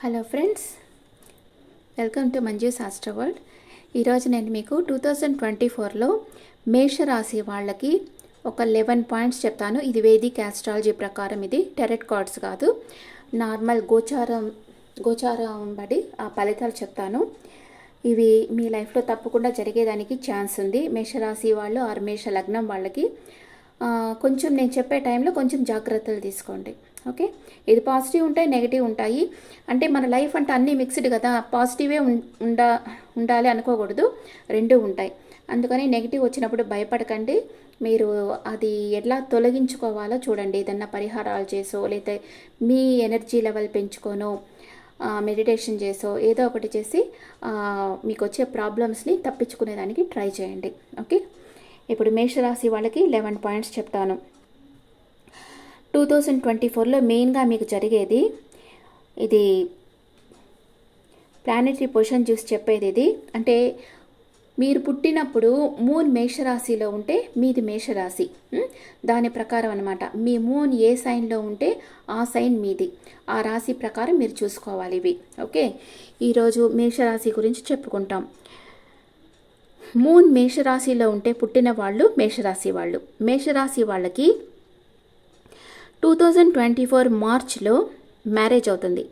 Hello friends welcome to Manju's Shastra world ఈరోజు నేను మీకు టూ థౌజండ్ ట్వంటీ ఫోర్లో మేషరాశి వాళ్ళకి ఒక లెవెన్ పాయింట్స్ చెప్తాను. ఇది వేదిక్ ఆస్ట్రాలజీ ప్రకారం ఇది. టెరెట్ కార్డ్స్ కాదు. నార్మల్ గోచారం గోచారం బడి ఆ ఫలితాలు చెప్తాను. ఇవి మీ లైఫ్లో తప్పకుండా జరిగేదానికి ఛాన్స్ ఉంది. మేషరాశి వాళ్ళు ఆరు మేష లగ్నం వాళ్ళకి. కొంచెం నేను చెప్పే టైంలో కొంచెం జాగ్రత్తలు తీసుకోండి. ఓకే? ఇది పాజిటివ్ ఉంటాయి నెగిటివ్ ఉంటాయి. అంటే మన లైఫ్ అంటే అన్నీ మిక్స్డ్ కదా పాజిటివే ఉండా ఉండాలి అనుకోకూడదు. రెండు ఉంటాయి. అందుకని నెగిటివ్ వచ్చినప్పుడు భయపడకండి. మీరు అది ఎలా తొలగించుకోవాలో చూడండి. ఏదన్నా పరిహారాలు చేసో లేకపోతే మీ ఎనర్జీ లెవెల్ పెంచుకోనో మెడిటేషన్ చేసో ఏదో ఒకటి చేసి మీకు వచ్చే ప్రాబ్లమ్స్ని తప్పించుకునేదానికి ట్రై చేయండి. ఓకే? ఇప్పుడు మేషరాశి వాళ్ళకి లెవెన్ పాయింట్స్ చెప్తాను. టూ థౌజండ్ ట్వంటీ ఫోర్లో మెయిన్గా మీకు జరిగేది ఇది ప్లానెటరీ పొజిషన్ చూసి చెప్పేది ఇది. అంటే మీరు పుట్టినప్పుడు మూన్ మేషరాశిలో ఉంటే మీది మేషరాశి. దాని ప్రకారం అనమాట మీ మూన్ ఏ సైన్లో ఉంటే ఆ సైన్ మీది. ఆ రాశి ప్రకారం మీరు చూసుకోవాలి ఇవి. ఓకే? ఈరోజు మేషరాశి గురించి చెప్పుకుంటాం. మూన్ మేషరాశిలో ఉంటే పుట్టిన వాళ్ళు మేషరాశి వాళ్ళు. మేషరాశి వాళ్ళకి టూ థౌజండ్ ట్వంటీ ఫోర్ మార్చ్లో మ్యారేజ్ అవుతుంది.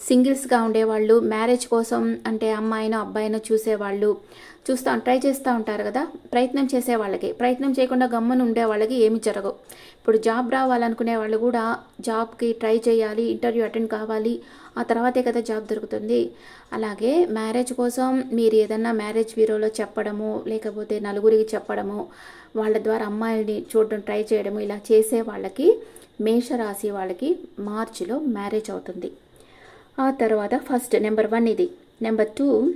సింగిల్స్గా ఉండేవాళ్ళు మ్యారేజ్ కోసం అంటే అమ్మాయినో అబ్బాయినో చూసేవాళ్ళు చూస్తా ట్రై చేస్తూ ఉంటారు కదా ప్రయత్నం చేసే వాళ్ళకి ప్రయత్నం చేయకుండా గమ్మున ఉండే వాళ్ళకి ఏమి జరగవు. ఇప్పుడు జాబ్ రావాలనుకునే వాళ్ళు కూడా జాబ్కి ట్రై చేయాలి ఇంటర్వ్యూ అటెండ్ కావాలి ఆ తర్వాతే కదా జాబ్ దొరుకుతుంది. అలాగే మ్యారేజ్ కోసం మీరు ఏదన్నా మ్యారేజ్ బ్యూరోలో చెప్పడము లేకపోతే నలుగురికి చెప్పడము వాళ్ళ ద్వారా అమ్మాయిల్ని చూడడం ట్రై చేయడము ఇలా చేసే వాళ్ళకి మేషరాశి వాళ్ళకి మార్చిలో మ్యారేజ్ అవుతుంది. ఆ తర్వాత ఫస్ట్ నెంబర్ వన్ ఇది. నెంబర్ టూ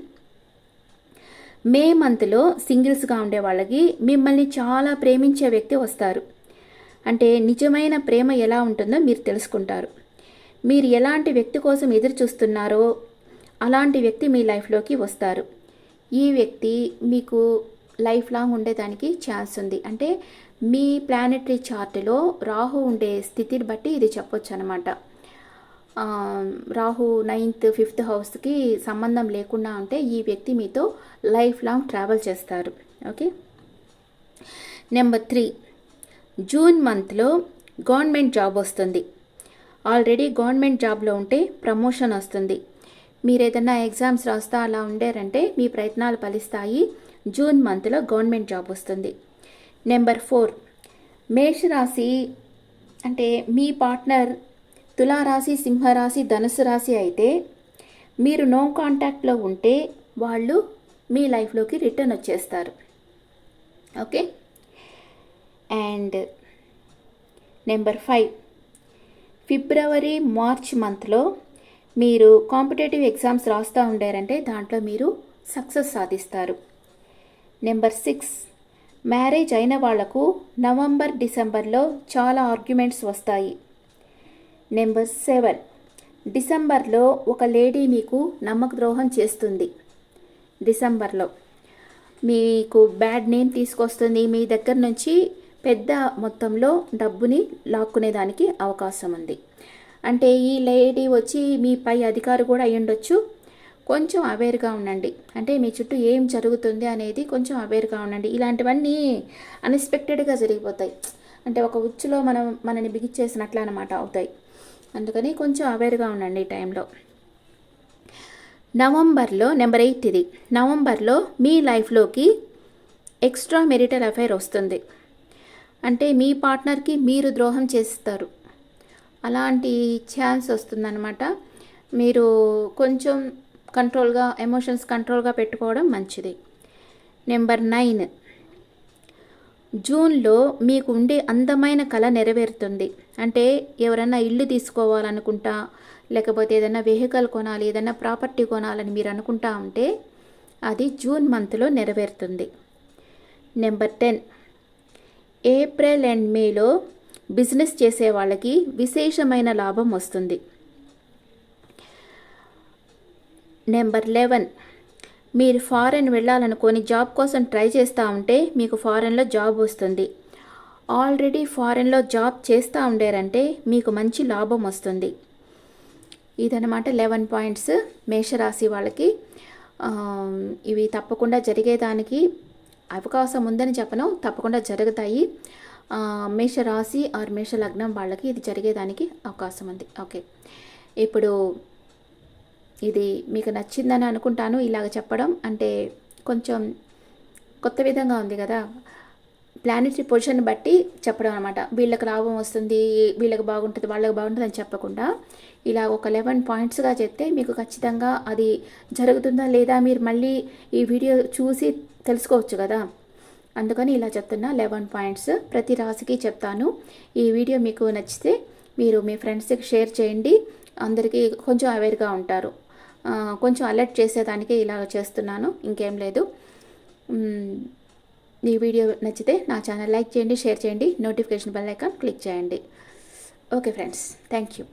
మే మంత్లో సింగిల్స్గా ఉండే వాళ్ళకి మిమ్మల్ని చాలా ప్రేమించే వ్యక్తి వస్తారు. అంటే నిజమైన ప్రేమ ఎలా ఉంటుందో మీరు తెలుసుకుంటారు. మీరు ఎలాంటి వ్యక్తి కోసం ఎదురు చూస్తున్నారో అలాంటి వ్యక్తి మీ లైఫ్లోకి వస్తారు. ఈ వ్యక్తి మీకు లైఫ్ లాంగ్ ఉండేదానికి ఛాన్స్ ఉంది. అంటే మీ ప్లానెటరీ చార్ట్లో రాహు ఉండే స్థితిని బట్టి ఇది చెప్పొచ్చు అనమాట రాహు నైన్త్ ఫిఫ్త్ హౌస్కి సంబంధం లేకుండా ఉంటే ఈ వ్యక్తి మీతో లైఫ్ లాంగ్ ట్రావెల్ చేస్తారు. ఓకే నెంబర్ త్రీ జూన్ మంత్లో గవర్నమెంట్ జాబ్ వస్తుంది. ఆల్రెడీ గవర్నమెంట్ జాబ్లో ఉంటే ప్రమోషన్ వస్తుంది. మీరు ఏదైనా ఎగ్జామ్స్ రాస్తా అలా ఉండారంటే మీ ప్రయత్నాలు ఫలిస్తాయి. జూన్ మంత్లో గవర్నమెంట్ జాబ్ వస్తుంది. Number four. మేషరాశి అంటే మీ పార్ట్నర్ తులారాశి సింహరాశి ధనుసు రాశి అయితే మీరు నో కాంటాక్ట్లో ఉంటే వాళ్ళు మీ లైఫ్లోకి రిటర్న్ వచ్చేస్తారు. Okay? And number five. February March మంత్లో మీరు కాంపిటేటివ్ ఎగ్జామ్స్ రాస్తూ ఉండారంటే దాంట్లో మీరు సక్సెస్ సాధిస్తారు. Number six. మ్యారేజ్ అయిన వాళ్ళకు నవంబర్ డిసెంబర్లో చాలా ఆర్గ్యుమెంట్స్ వస్తాయి. Number seven. డిసెంబర్లో ఒక లేడీ మీకు నమ్మక ద్రోహం చేస్తుంది. డిసెంబర్లో. మీకు బ్యాడ్ నేమ్ తీసుకొస్తుంది. మీ దగ్గర నుంచి పెద్ద మొత్తంలో డబ్బుని లాక్కునేదానికి అవకాశం ఉంది. అంటే ఈ లేడీ వచ్చి మీ పై అధికారి కూడా అయ్యుండొచ్చు. కొంచెం అవేర్గా ఉండండి. అంటే మీ చుట్టూ ఏం జరుగుతుంది అనేది కొంచెం అవేర్గా ఉండండి. ఇలాంటివన్నీ అన్ఎక్స్పెక్టెడ్గా జరిగిపోతాయి. అంటే ఒక ఉచ్చులో మనం మనని బిగిచ్చేసినట్లు అనమాట అవుతాయి. అందుకని కొంచెం అవేర్గా ఉండండి ఈ టైంలో. నవంబర్లో నెంబర్ ఎయిట్ ఇది. నవంబర్లో మీ లైఫ్లోకి ఎక్స్ట్రా మెరిటల్ అఫైర్ వస్తుంది. అంటే మీ పార్ట్నర్కి మీరు ద్రోహం చేస్తారు. అలాంటి ఛాన్స్ వస్తుందన్నమాట. మీరు కొంచెం కంట్రోల్గా ఎమోషన్స్ కంట్రోల్గా పెట్టుకోవడం మంచిది. Number nine. జూన్లో మీకు ఉండే అందమైన కళ నెరవేరుతుంది. అంటే ఎవరైనా ఇల్లు తీసుకోవాలనుకుంటా లేకపోతే ఏదైనా వెహికల్ కొనాలి ఏదైనా ప్రాపర్టీ కొనాలని మీరు అనుకుంటా ఉంటే అది జూన్ మంత్లో నెరవేరుతుంది. Number ten. ఏప్రిల్ అండ్ మేలో బిజినెస్ చేసే వాళ్ళకి విశేషమైన లాభం వస్తుంది. Number eleven. మీరు ఫారెన్ వెళ్ళాలనుకొని జాబ్ కోసం ట్రై చేస్తూ ఉంటే మీకు ఫారెన్లో జాబ్ వస్తుంది. ఆల్రెడీ ఫారెన్లో జాబ్ చేస్తూ ఉండారంటే మీకు మంచి లాభం వస్తుంది. ఇదనమాట లెవెన్ పాయింట్స్ మేషరాశి వాళ్ళకి. ఇవి తప్పకుండా జరిగేదానికి అవకాశం ఉందని చెప్పను తప్పకుండా జరుగుతాయి. మేషరాశి ఆర్ మేష లగ్నం వాళ్ళకి ఇది జరిగేదానికి అవకాశం ఉంది. ఓకే. ఇప్పుడు ఇది మీకు నచ్చిందని అనుకుంటాను ఇలాగ చెప్పడం అంటే కొంచెం కొత్త విధంగా ఉంది కదా. ప్లానెటరీ పొజిషన్ బట్టి చెప్పడం అనమాట వీళ్ళకి లాభం వస్తుంది వీళ్ళకి బాగుంటుంది వాళ్ళకి బాగుంటుంది అని చెప్పకుండా ఇలా ఒక లెవెన్ పాయింట్స్గా చెప్తే మీకు ఖచ్చితంగా అది జరుగుతుందా లేదా మీరు మళ్ళీ ఈ వీడియో చూసి తెలుసుకోవచ్చు కదా. అందుకని ఇలా చెప్తున్నా లెవెన్ పాయింట్స్ ప్రతి రాశికి చెప్తాను. ఈ వీడియో మీకు నచ్చితే మీరు మీ ఫ్రెండ్స్కి షేర్ చేయండి. అందరికీ కొంచెం అవేర్గా ఉంటారు. కొంచెం అలర్ట్ చేసేదానికి ఇలా చేస్తున్నాను ఇంకేం లేదు. ఈ వీడియో నచ్చితే నా ఛానల్ లైక్ చేయండి షేర్ చేయండి నోటిఫికేషన్ బెల్ ఐకాన్ క్లిక్ చేయండి. Okay friends thank you.